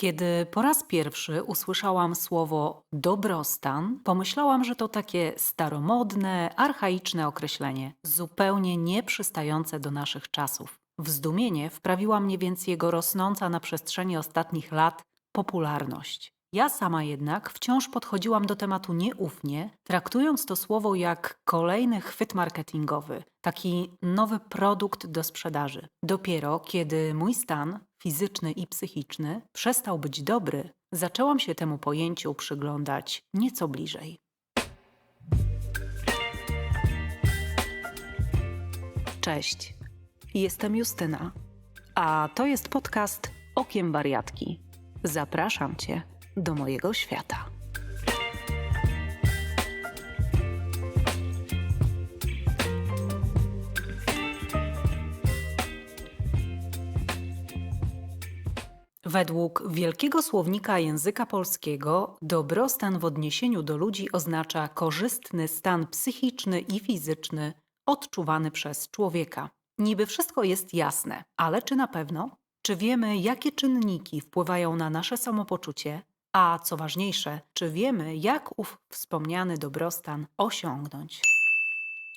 Kiedy po raz pierwszy usłyszałam słowo dobrostan, pomyślałam, że to takie staromodne, archaiczne określenie, zupełnie nieprzystające do naszych czasów. W zdumienie wprawiła mnie więc jego rosnąca na przestrzeni ostatnich lat popularność. Ja sama jednak wciąż podchodziłam do tematu nieufnie, traktując to słowo jak kolejny chwyt marketingowy, taki nowy produkt do sprzedaży. Dopiero kiedy mój stan fizyczny i psychiczny przestał być dobry, zaczęłam się temu pojęciu przyglądać nieco bliżej. Cześć, jestem Justyna, a to jest podcast Okiem Wariatki. Zapraszam Cię do mojego świata. Według Wielkiego Słownika Języka Polskiego dobrostan w odniesieniu do ludzi oznacza korzystny stan psychiczny i fizyczny odczuwany przez człowieka. Niby wszystko jest jasne, ale czy na pewno? Czy wiemy, jakie czynniki wpływają na nasze samopoczucie? A co ważniejsze, czy wiemy, jak ów wspomniany dobrostan osiągnąć?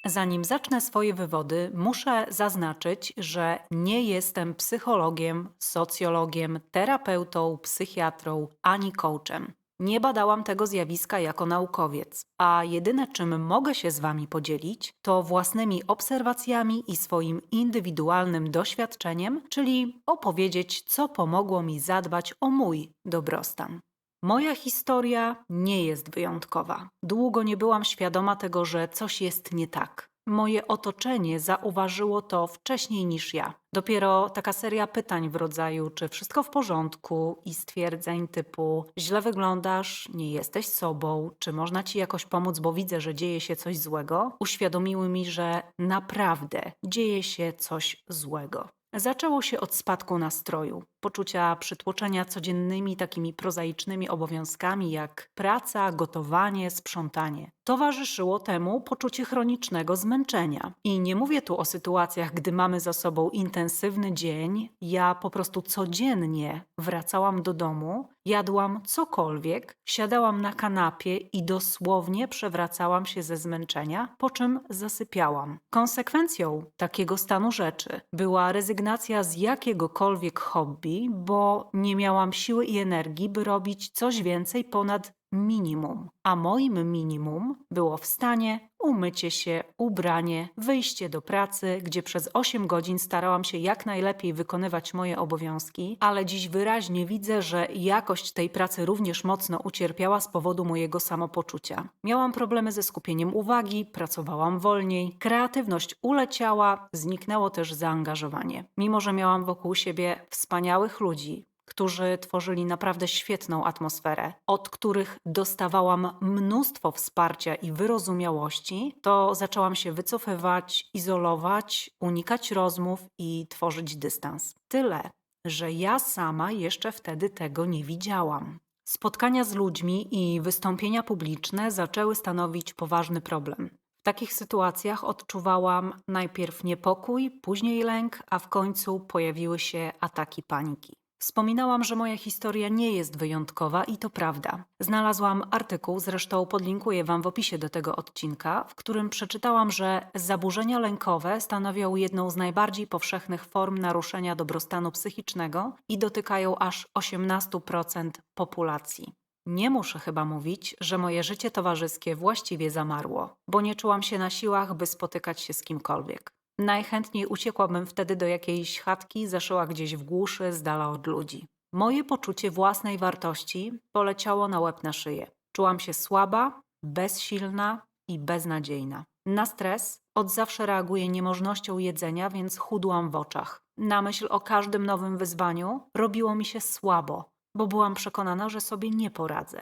Zanim zacznę swoje wywody, muszę zaznaczyć, że nie jestem psychologiem, socjologiem, terapeutą, psychiatrą ani coachem. Nie badałam tego zjawiska jako naukowiec, a jedyne czym mogę się z Wami podzielić, to własnymi obserwacjami i swoim indywidualnym doświadczeniem, czyli opowiedzieć, co pomogło mi zadbać o mój dobrostan. Moja historia nie jest wyjątkowa. Długo nie byłam świadoma tego, że coś jest nie tak. Moje otoczenie zauważyło to wcześniej niż ja. Dopiero taka seria pytań w rodzaju, czy wszystko w porządku i stwierdzeń typu źle wyglądasz, nie jesteś sobą, czy można ci jakoś pomóc, bo widzę, że dzieje się coś złego, uświadomiły mi, że naprawdę dzieje się coś złego. Zaczęło się od spadku nastroju, poczucia przytłoczenia codziennymi takimi prozaicznymi obowiązkami jak praca, gotowanie, sprzątanie. Towarzyszyło temu poczucie chronicznego zmęczenia. I nie mówię tu o sytuacjach, gdy mamy za sobą intensywny dzień. Ja po prostu codziennie wracałam do domu, jadłam cokolwiek, siadałam na kanapie i dosłownie przewracałam się ze zmęczenia, po czym zasypiałam. Konsekwencją takiego stanu rzeczy była rezygnacja z jakiegokolwiek hobby, bo nie miałam siły i energii, by robić coś więcej ponad minimum, a moim minimum było wstanie, umycie się, ubranie, wyjście do pracy, gdzie przez 8 godzin starałam się jak najlepiej wykonywać moje obowiązki, ale dziś wyraźnie widzę, że jakość tej pracy również mocno ucierpiała z powodu mojego samopoczucia. Miałam problemy ze skupieniem uwagi, pracowałam wolniej, kreatywność uleciała, zniknęło też zaangażowanie. Mimo, że miałam wokół siebie wspaniałych ludzi, którzy tworzyli naprawdę świetną atmosferę, od których dostawałam mnóstwo wsparcia i wyrozumiałości, to zaczęłam się wycofywać, izolować, unikać rozmów i tworzyć dystans. Tyle, że ja sama jeszcze wtedy tego nie widziałam. Spotkania z ludźmi i wystąpienia publiczne zaczęły stanowić poważny problem. W takich sytuacjach odczuwałam najpierw niepokój, później lęk, a w końcu pojawiły się ataki paniki. Wspominałam, że moja historia nie jest wyjątkowa i to prawda. Znalazłam artykuł, zresztą podlinkuję Wam w opisie do tego odcinka, w którym przeczytałam, że zaburzenia lękowe stanowią jedną z najbardziej powszechnych form naruszenia dobrostanu psychicznego i dotykają aż 18% populacji. Nie muszę chyba mówić, że moje życie towarzyskie właściwie zamarło, bo nie czułam się na siłach, by spotykać się z kimkolwiek. Najchętniej uciekłabym wtedy do jakiejś chatki, zaszyła gdzieś w głuszy, z dala od ludzi. Moje poczucie własnej wartości poleciało na łeb na szyję. Czułam się słaba, bezsilna i beznadziejna. Na stres od zawsze reaguję niemożnością jedzenia, więc chudłam w oczach. Na myśl o każdym nowym wyzwaniu robiło mi się słabo, bo byłam przekonana, że sobie nie poradzę.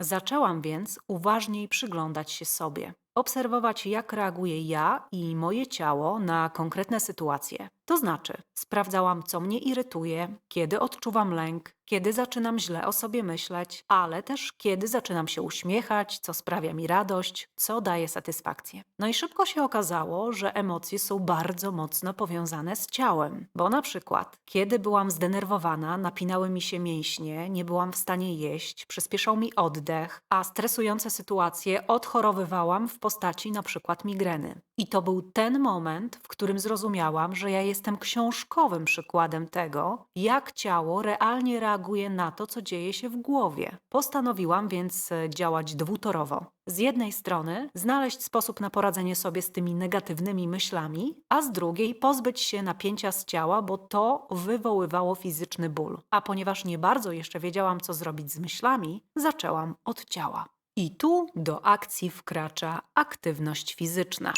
Zaczęłam więc uważniej przyglądać się sobie obserwować, jak reaguję ja i moje ciało na konkretne sytuacje. To znaczy, sprawdzałam, co mnie irytuje, kiedy odczuwam lęk, kiedy zaczynam źle o sobie myśleć, ale też kiedy zaczynam się uśmiechać, co sprawia mi radość, co daje satysfakcję. No i szybko się okazało, że emocje są bardzo mocno powiązane z ciałem, bo na przykład, kiedy byłam zdenerwowana, napinały mi się mięśnie, nie byłam w stanie jeść, przyspieszał mi oddech, a stresujące sytuacje odchorowywałam w postaci na przykład migreny. I to był ten moment, w którym zrozumiałam, że ja jestem książkowym przykładem tego, jak ciało realnie reaguje na to, co dzieje się w głowie. Postanowiłam więc e, działać dwutorowo. Z jednej strony znaleźć sposób na poradzenie sobie z tymi negatywnymi myślami, a z drugiej pozbyć się napięcia z ciała, bo to wywoływało fizyczny ból. A ponieważ nie bardzo jeszcze wiedziałam, co zrobić z myślami, zaczęłam od ciała. I tu do akcji wkracza aktywność fizyczna.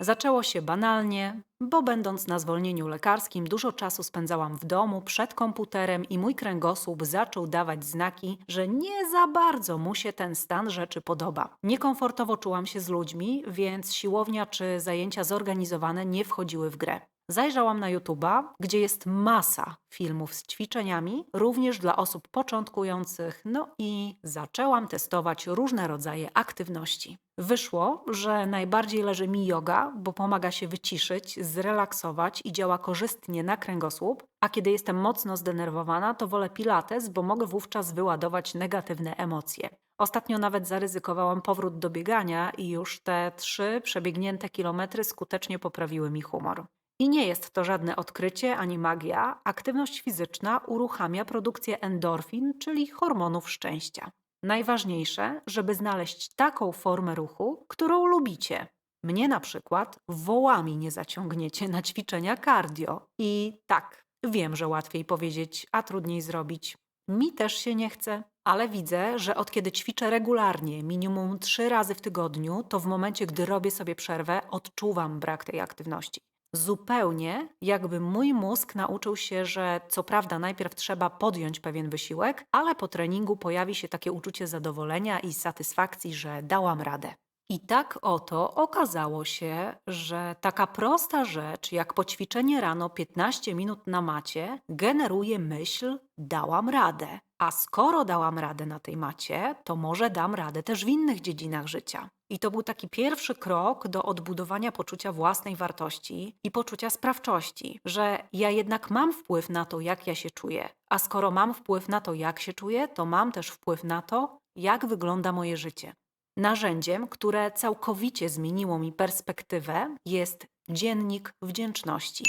Zaczęło się banalnie, bo będąc na zwolnieniu lekarskim, dużo czasu spędzałam w domu przed komputerem i mój kręgosłup zaczął dawać znaki, że nie za bardzo mu się ten stan rzeczy podoba. Niekomfortowo czułam się z ludźmi, więc siłownia czy zajęcia zorganizowane nie wchodziły w grę. Zajrzałam na YouTube'a, gdzie jest masa filmów z ćwiczeniami, również dla osób początkujących, no i zaczęłam testować różne rodzaje aktywności. Wyszło, że najbardziej leży mi yoga, bo pomaga się wyciszyć, zrelaksować i działa korzystnie na kręgosłup, a kiedy jestem mocno zdenerwowana, to wolę pilates, bo mogę wówczas wyładować negatywne emocje. Ostatnio nawet zaryzykowałam powrót do biegania i już te trzy przebiegnięte kilometry skutecznie poprawiły mi humor. I nie jest to żadne odkrycie ani magia. Aktywność fizyczna uruchamia produkcję endorfin, czyli hormonów szczęścia. Najważniejsze, żeby znaleźć taką formę ruchu, którą lubicie. Mnie na przykład wołami nie zaciągniecie na ćwiczenia cardio. I tak, wiem, że łatwiej powiedzieć, a trudniej zrobić. Mi też się nie chce, ale widzę, że od kiedy ćwiczę regularnie, minimum trzy razy w tygodniu, to w momencie, gdy robię sobie przerwę, odczuwam brak tej aktywności. Zupełnie jakby mój mózg nauczył się, że co prawda najpierw trzeba podjąć pewien wysiłek, ale po treningu pojawi się takie uczucie zadowolenia i satysfakcji, że dałam radę. I tak oto okazało się, że taka prosta rzecz jak poćwiczenie rano 15 minut na macie generuje myśl: dałam radę. A skoro dałam radę na tej macie, to może dam radę też w innych dziedzinach życia. I to był taki pierwszy krok do odbudowania poczucia własnej wartości i poczucia sprawczości, że ja jednak mam wpływ na to, jak ja się czuję. A skoro mam wpływ na to, jak się czuję, to mam też wpływ na to, jak wygląda moje życie. Narzędziem, które całkowicie zmieniło mi perspektywę, jest dziennik wdzięczności.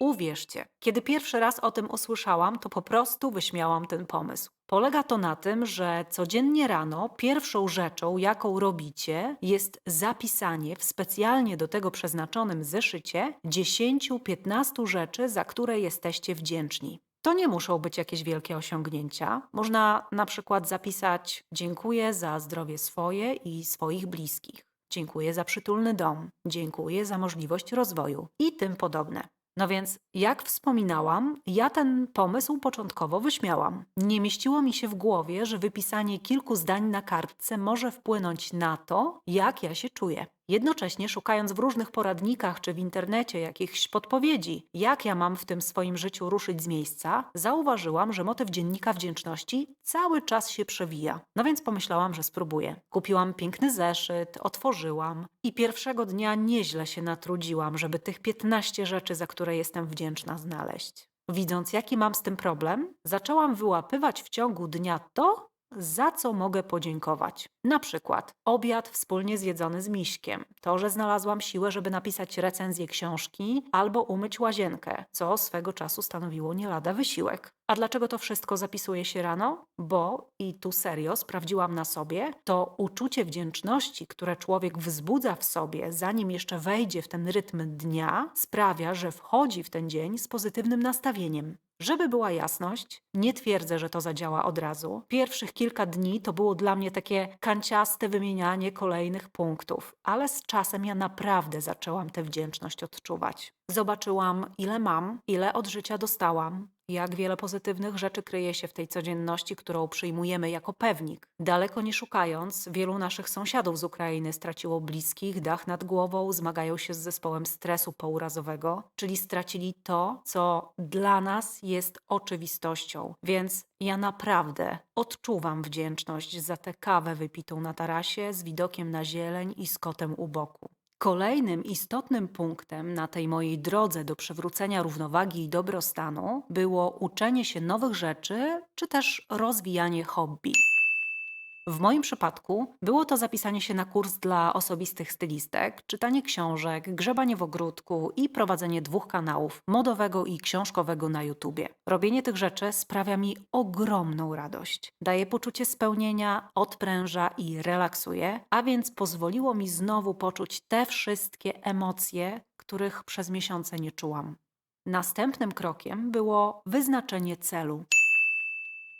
Uwierzcie, kiedy pierwszy raz o tym usłyszałam, to po prostu wyśmiałam ten pomysł. Polega to na tym, że codziennie rano pierwszą rzeczą, jaką robicie, jest zapisanie w specjalnie do tego przeznaczonym zeszycie 10-15 rzeczy, za które jesteście wdzięczni. To nie muszą być jakieś wielkie osiągnięcia. Można na przykład zapisać: Dziękuję za zdrowie swoje i swoich bliskich. Dziękuję za przytulny dom, dziękuję za możliwość rozwoju i tym podobne. No więc, jak wspominałam, ja ten pomysł początkowo wyśmiałam. Nie mieściło mi się w głowie, że wypisanie kilku zdań na kartce może wpłynąć na to, jak ja się czuję. Jednocześnie szukając w różnych poradnikach czy w internecie jakichś podpowiedzi, jak ja mam w tym swoim życiu ruszyć z miejsca, zauważyłam, że motyw dziennika wdzięczności cały czas się przewija. No więc pomyślałam, że spróbuję. Kupiłam piękny zeszyt, otworzyłam i pierwszego dnia nieźle się natrudziłam, żeby tych 15 rzeczy, za które jestem wdzięczna, znaleźć. Widząc, jaki mam z tym problem, zaczęłam wyłapywać w ciągu dnia to, za co mogę podziękować. Na przykład obiad wspólnie zjedzony z miśkiem, to, że znalazłam siłę, żeby napisać recenzję książki albo umyć łazienkę, co swego czasu stanowiło nie lada wysiłek. A dlaczego to wszystko zapisuje się rano? Bo, i tu serio sprawdziłam na sobie, to uczucie wdzięczności, które człowiek wzbudza w sobie, zanim jeszcze wejdzie w ten rytm dnia, sprawia, że wchodzi w ten dzień z pozytywnym nastawieniem. Żeby była jasność, nie twierdzę, że to zadziała od razu. Pierwszych kilka dni to było dla mnie takie kanciaste wymienianie kolejnych punktów, ale z czasem ja naprawdę zaczęłam tę wdzięczność odczuwać. Zobaczyłam, ile mam, ile od życia dostałam, Jak wiele pozytywnych rzeczy kryje się w tej codzienności, którą przyjmujemy jako pewnik. Daleko nie szukając, wielu naszych sąsiadów z Ukrainy straciło bliskich, dach nad głową, zmagają się z zespołem stresu pourazowego, czyli stracili to, co dla nas jest oczywistością. Więc ja naprawdę odczuwam wdzięczność za tę kawę wypitą na tarasie z widokiem na zieleń i z kotem u boku. Kolejnym istotnym punktem na tej mojej drodze do przywrócenia równowagi i dobrostanu było uczenie się nowych rzeczy, czy też rozwijanie hobby. W moim przypadku było to zapisanie się na kurs dla osobistych stylistek, czytanie książek, grzebanie w ogródku i prowadzenie dwóch kanałów modowego i książkowego na YouTubie. Robienie tych rzeczy sprawia mi ogromną radość. Daje poczucie spełnienia, odpręża i relaksuje, a więc pozwoliło mi znowu poczuć te wszystkie emocje, których przez miesiące nie czułam. Następnym krokiem było wyznaczenie celu.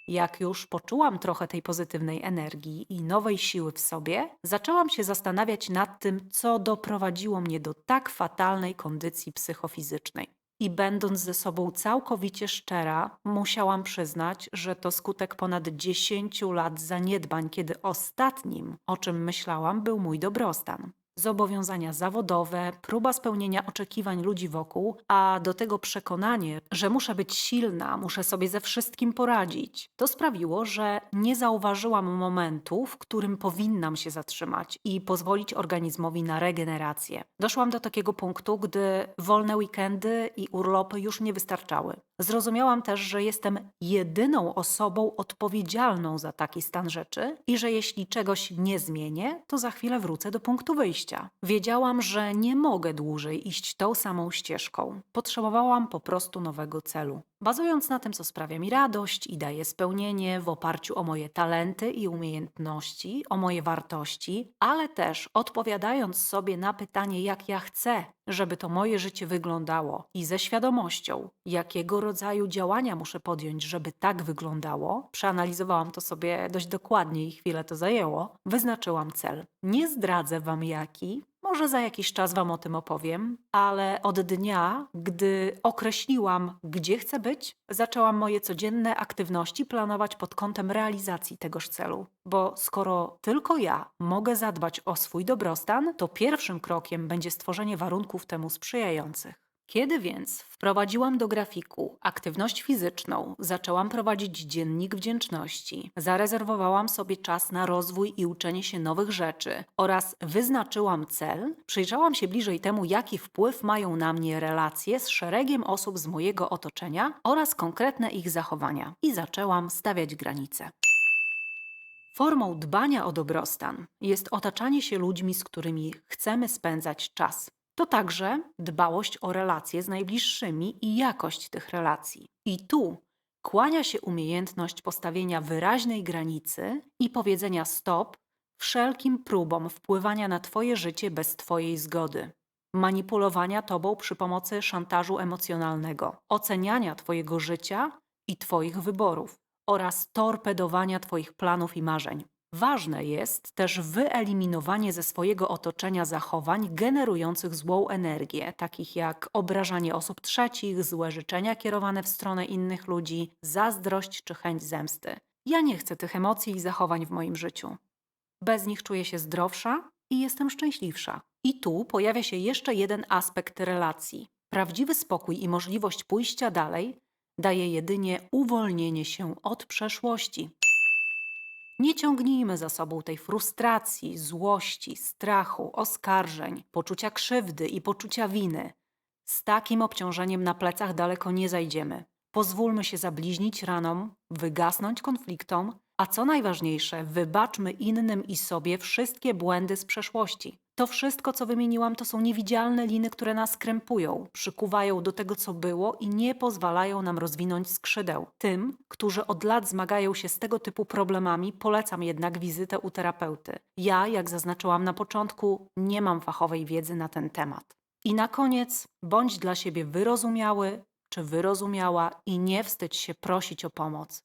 Jak już poczułam trochę tej pozytywnej energii i nowej siły w sobie, zaczęłam się zastanawiać nad tym, co doprowadziło mnie do tak fatalnej kondycji psychofizycznej. I będąc ze sobą całkowicie szczera, musiałam przyznać, że to skutek ponad 10 lat zaniedbań, kiedy ostatnim, o czym myślałam, był mój dobrostan zobowiązania zawodowe, próba spełnienia oczekiwań ludzi wokół, a do tego przekonanie, że muszę być silna, muszę sobie ze wszystkim poradzić. To sprawiło, że nie zauważyłam momentu, w którym powinnam się zatrzymać i pozwolić organizmowi na regenerację. Doszłam do takiego punktu, gdy wolne weekendy i urlopy już nie wystarczały. Zrozumiałam też, że jestem jedyną osobą odpowiedzialną za taki stan rzeczy i że jeśli czegoś nie zmienię, to za chwilę wrócę do punktu wyjścia. Wiedziałam, że nie mogę dłużej iść tą samą ścieżką. Potrzebowałam po prostu nowego celu bazując na tym, co sprawia mi radość i daje spełnienie w oparciu o moje talenty i umiejętności, o moje wartości, ale też odpowiadając sobie na pytanie, jak ja chcę, żeby to moje życie wyglądało i ze świadomością, jakiego rodzaju działania muszę podjąć, żeby tak wyglądało, przeanalizowałam to sobie dość dokładnie i chwilę to zajęło, wyznaczyłam cel. Nie zdradzę Wam jaki, może za jakiś czas Wam o tym opowiem, ale od dnia, gdy określiłam, gdzie chcę być, zaczęłam moje codzienne aktywności planować pod kątem realizacji tegoż celu. Bo skoro tylko ja mogę zadbać o swój dobrostan, to pierwszym krokiem będzie stworzenie warunków temu sprzyjających. Kiedy więc wprowadziłam do grafiku aktywność fizyczną, zaczęłam prowadzić dziennik wdzięczności, zarezerwowałam sobie czas na rozwój i uczenie się nowych rzeczy oraz wyznaczyłam cel, przyjrzałam się bliżej temu, jaki wpływ mają na mnie relacje z szeregiem osób z mojego otoczenia oraz konkretne ich zachowania i zaczęłam stawiać granice. Formą dbania o dobrostan jest otaczanie się ludźmi, z którymi chcemy spędzać czas. To także dbałość o relacje z najbliższymi i jakość tych relacji. I tu kłania się umiejętność postawienia wyraźnej granicy i powiedzenia stop wszelkim próbom wpływania na Twoje życie bez Twojej zgody, manipulowania Tobą przy pomocy szantażu emocjonalnego, oceniania Twojego życia i Twoich wyborów oraz torpedowania Twoich planów i marzeń. Ważne jest też wyeliminowanie ze swojego otoczenia zachowań generujących złą energię, takich jak obrażanie osób trzecich, złe życzenia kierowane w stronę innych ludzi, zazdrość czy chęć zemsty. Ja nie chcę tych emocji i zachowań w moim życiu. Bez nich czuję się zdrowsza i jestem szczęśliwsza. I tu pojawia się jeszcze jeden aspekt relacji. Prawdziwy spokój i możliwość pójścia dalej daje jedynie uwolnienie się od przeszłości. Nie ciągnijmy za sobą tej frustracji, złości, strachu, oskarżeń, poczucia krzywdy i poczucia winy. Z takim obciążeniem na plecach daleko nie zajdziemy. Pozwólmy się zabliźnić ranom, wygasnąć konfliktom, a co najważniejsze, wybaczmy innym i sobie wszystkie błędy z przeszłości. To wszystko, co wymieniłam, to są niewidzialne liny, które nas krępują, przykuwają do tego, co było i nie pozwalają nam rozwinąć skrzydeł. Tym, którzy od lat zmagają się z tego typu problemami, polecam jednak wizytę u terapeuty. Ja, jak zaznaczyłam na początku, nie mam fachowej wiedzy na ten temat. I na koniec, bądź dla siebie wyrozumiały czy wyrozumiała i nie wstydź się prosić o pomoc.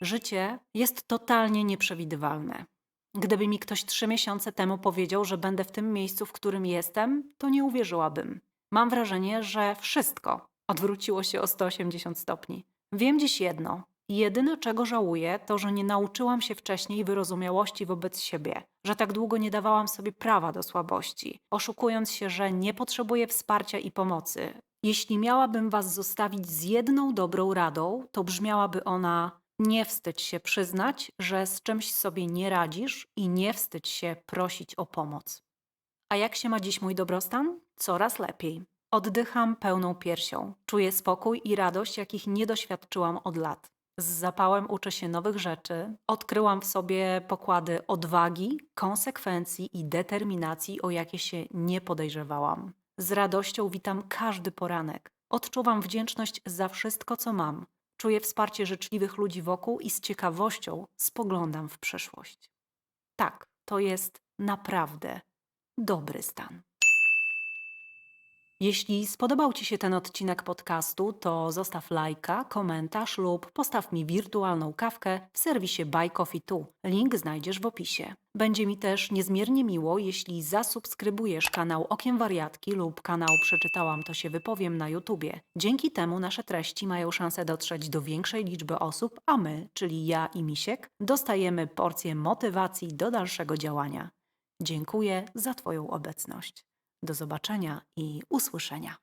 Życie jest totalnie nieprzewidywalne. Gdyby mi ktoś trzy miesiące temu powiedział, że będę w tym miejscu, w którym jestem, to nie uwierzyłabym. Mam wrażenie, że wszystko, Odwróciło się o 180 stopni. Wiem dziś jedno. Jedyne, czego żałuję, to, że nie nauczyłam się wcześniej wyrozumiałości wobec siebie, że tak długo nie dawałam sobie prawa do słabości, oszukując się, że nie potrzebuję wsparcia i pomocy. Jeśli miałabym was zostawić z jedną dobrą radą, to brzmiałaby ona: nie wstydź się przyznać, że z czymś sobie nie radzisz i nie wstydź się prosić o pomoc. A jak się ma dziś mój dobrostan? Coraz lepiej. Oddycham pełną piersią. Czuję spokój i radość, jakich nie doświadczyłam od lat. Z zapałem uczę się nowych rzeczy. Odkryłam w sobie pokłady odwagi, konsekwencji i determinacji, o jakie się nie podejrzewałam. Z radością witam każdy poranek. Odczuwam wdzięczność za wszystko, co mam. Czuję wsparcie życzliwych ludzi wokół i z ciekawością spoglądam w przyszłość. Tak, to jest naprawdę dobry stan. Jeśli spodobał Ci się ten odcinek podcastu, to zostaw lajka, komentarz lub postaw mi wirtualną kawkę w serwisie Buy Coffee Tu. Link znajdziesz w opisie. Będzie mi też niezmiernie miło, jeśli zasubskrybujesz kanał Okiem Wariatki lub kanał Przeczytałam to się wypowiem na YouTubie. Dzięki temu nasze treści mają szansę dotrzeć do większej liczby osób, a my, czyli ja i Misiek, dostajemy porcję motywacji do dalszego działania. Dziękuję za Twoją obecność. Do zobaczenia i usłyszenia.